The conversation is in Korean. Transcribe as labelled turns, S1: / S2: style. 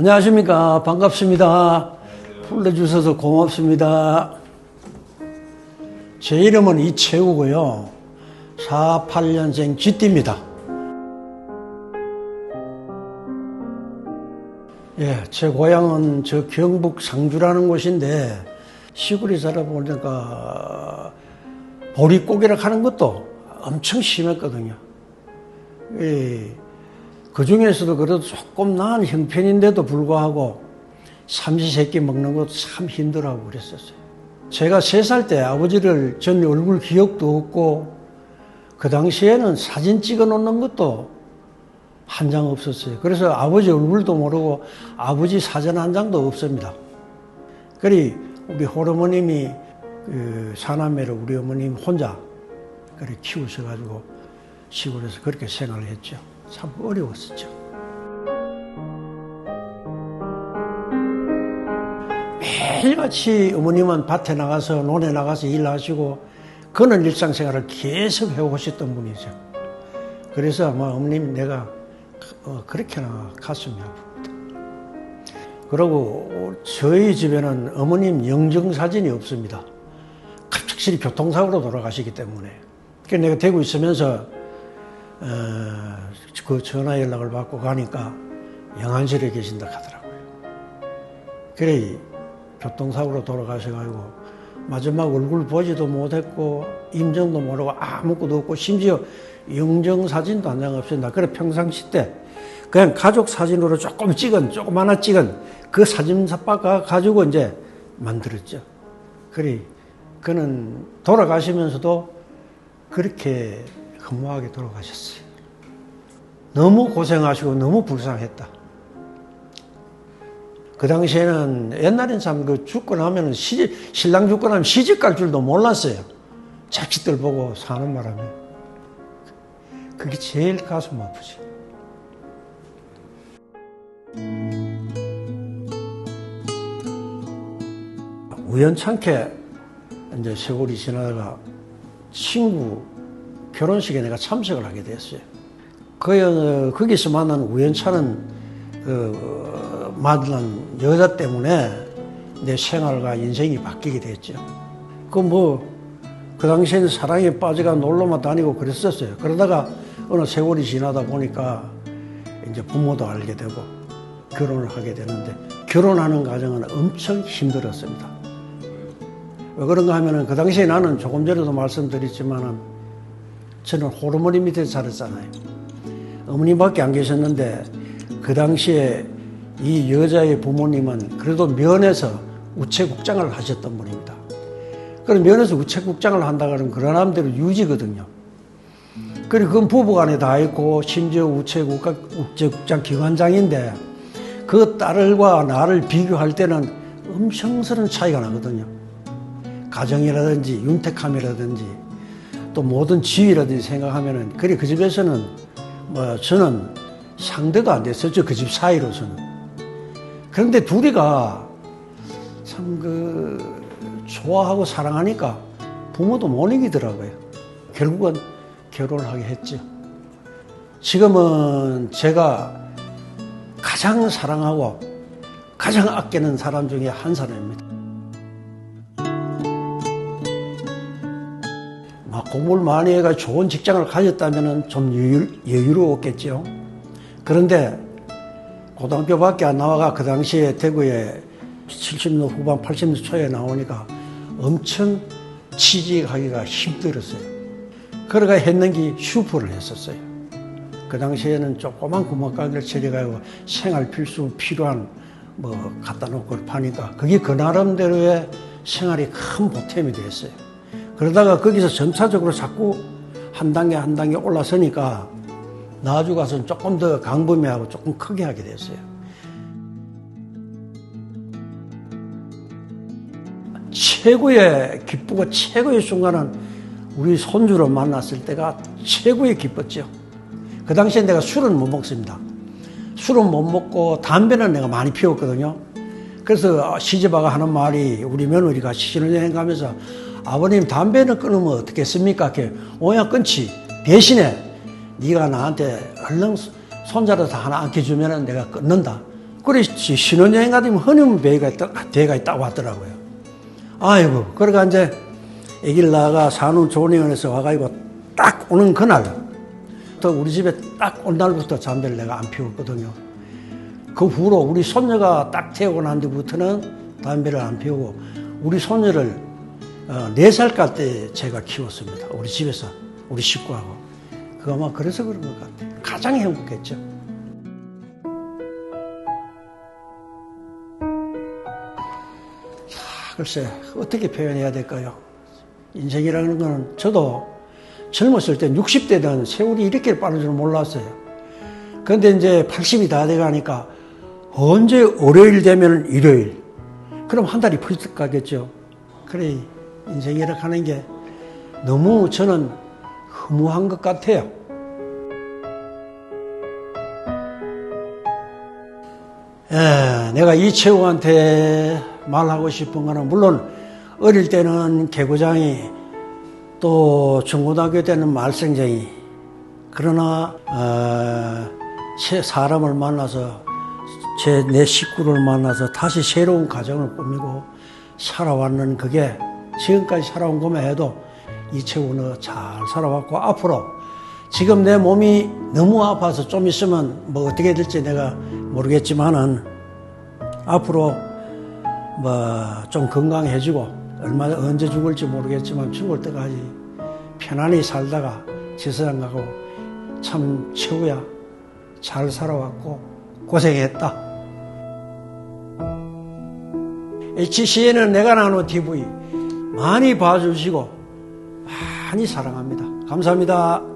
S1: 안녕하십니까. 반갑습니다. 불러주셔서 고맙습니다. 제 이름은 이채우고요. 48년생 쥐띠입니다. 예, 제 고향은 저 경북 상주라는 곳인데 시골에 살아보니까 보릿고기를 하는 것도 엄청 심했거든요. 예, 그 중에서도 그래도 조금 나은 형편인데도 불구하고 삼시세끼 먹는 것도 참 힘들어하고 그랬었어요. 제가 세 살 때 아버지를 전 얼굴 기억도 없고 그 당시에는 사진 찍어 놓는 것도 한 장 없었어요. 그래서 아버지 얼굴도 모르고 아버지 사진 한 장도 없습니다. 그리 우리 호르머님이 그 사남매를 우리 어머님 혼자 그렇게 키우셔가지고 시골에서 그렇게 생활을 했죠. 참 어려웠었죠. 매일같이 어머님은 밭에 나가서 논에 나가서 일하시고 그는 일상생활을 계속 해오셨던 분이죠. 그래서 아마 어머님 내가 어, 그렇게나 가슴이 아픕니다. 그리고 저희 집에는 어머님 영정사진이 없습니다. 갑작스레 교통사고로 돌아가시기 때문에. 그래서 내가 대구 있으면서 어, 그 전화 연락을 받고 가니까 영안실에 계신다 하더라고요. 그래 교통사고로 돌아가셔가지고 마지막 얼굴 보지도 못했고 임정도 모르고 아무것도 없고 심지어 영정 사진도 한 장 없습니다. 그래 평상시 때 그냥 가족 사진으로 조금 찍은 조금 하나 찍은 그 사진사빠가 가지고 이제 만들었죠. 그래 그는 돌아가시면서도 그렇게 허무하게 돌아가셨어요. 너무 고생하시고 너무 불쌍했다. 그 당시에는 옛날엔 참 그 죽고 나면은 시집, 신랑 죽고 나면 시집 갈 줄도 몰랐어요. 자식들 보고 사는 바람에. 그게 제일 가슴 아프지. 우연찮게 이제 세월이 지나다가 친구 결혼식에 내가 참석을 하게 됐어요. 그, 거기서 만난 우연찮은 그, 만난 여자 때문에 내 생활과 인생이 바뀌게 됐죠. 그 뭐, 그 당시에는 사랑에 빠져가 놀러만 다니고 그랬었어요. 그러다가 어느 세월이 지나다 보니까 이제 부모도 알게 되고 결혼을 하게 되는데 결혼하는 과정은 엄청 힘들었습니다. 왜 그런가 하면은 그 당시에 나는 조금 전에도 말씀드렸지만은 저는 호르몬이 밑에서 자랐잖아요. 어머님밖에 안 계셨는데 그 당시에 이 여자의 부모님은 그래도 면에서 우체국장을 하셨던 분입니다. 그럼 면에서 우체국장을 한다 그러면 그런 남대로 유지거든요. 그리고 그건 부부간에 다 있고 심지어 우체국가 우체국장 기관장인데 그 딸과 나를 비교할 때는 엄청스러운 차이가 나거든요. 가정이라든지 윤택함이라든지 또 모든 지위라든지 생각하면은 그래 그 집에서는 뭐 저는 상대도 안 됐었죠 그 집 사이로서는. 그런데 둘이가 참 그 좋아하고 사랑하니까 부모도 못 이기더라고요. 결국은 결혼을 하게 했죠. 지금은 제가 가장 사랑하고 가장 아끼는 사람 중에 한 사람입니다 공부를 많이 해가 좋은 직장을 가졌다면 좀 여유, 여유 로웠겠죠. 그런데 고등학교 밖에 안 나와가 그 당시에 대구에 70년 후반 80년 초에 나오니까 엄청 취직하기가 힘들었어요. 그러가 했는 게 슈퍼를 했었어요. 그 당시에는 조그만 구멍가게를 차려가지고 생활 필수 필요한 뭐 갖다 놓고 파니까 그게 그 나름대로의 생활이 큰 보탬이 됐어요. 그러다가 거기서 점차적으로 자꾸 한 단계 한 단계 올라서니까 나주 가서는 조금 더 강범위하고 조금 크게 하게 됐어요. 최고의 기쁘고 최고의 순간은 우리 손주를 만났을 때가 최고의 기뻤죠. 그 당시에 내가 술은 못 먹습니다. 술은 못 먹고 담배는 내가 많이 피웠거든요. 그래서 시집아가 하는 말이 우리 며느리가 신혼여행 가면서 아버님 담배는 끊으면 어떻겠습니까? 오야 끊지. 대신에 네가 나한테 얼른 손자를 다 하나 안겨주면 내가 끊는다. 그렇지 신혼여행 가면 허니문 배가 있다, 대가 있다고 하더라고요. 아이고 그러니까 이제 애기를 낳아가 산후 조리원에서 와가지고 딱 오는 그날 또 우리 집에 딱 온 날부터 담배를 내가 안 피웠거든요. 그 후로 우리 손녀가 딱 태어고 난 뒤부터는 담배를 안 피우고 우리 손녀를 어, 4살 갈때 제가 키웠습니다. 우리 집에서 우리 식구하고. 그거 아마 그래서 그런 것 같아요. 가장 행복했죠. 자, 글쎄 어떻게 표현해야 될까요? 인생이라는 거는 저도 젊었을 때 60대는 세월이 이렇게 빠른 줄 몰랐어요. 그런데 이제 80이 다 돼가니까 언제 월요일 되면 일요일. 그럼 한 달이 벌써 가겠죠. 그래, 인생이라 하는 게 너무 저는 허무한 것 같아요. 에, 내가 이채우한테 말하고 싶은 거는 물론 어릴 때는 개구장이 또 중고등학교 때는 말썽쟁이 그러나 어, 사람을 만나서 제 내 식구를 만나서 다시 새로운 가정을 꾸미고 살아왔는 그게 지금까지 살아온 것만 해도 이채우는 잘 살아왔고 앞으로 지금 내 몸이 너무 아파서 좀 있으면 뭐 어떻게 될지 내가 모르겠지만은 앞으로 뭐 좀 건강해지고 얼마 언제 죽을지 모르겠지만 죽을 때까지 편안히 살다가 지세상 가고 참 최후야 잘 살아왔고 고생했다. HCN은 내가 나누는 TV 많이 봐주시고 많이 사랑합니다. 감사합니다.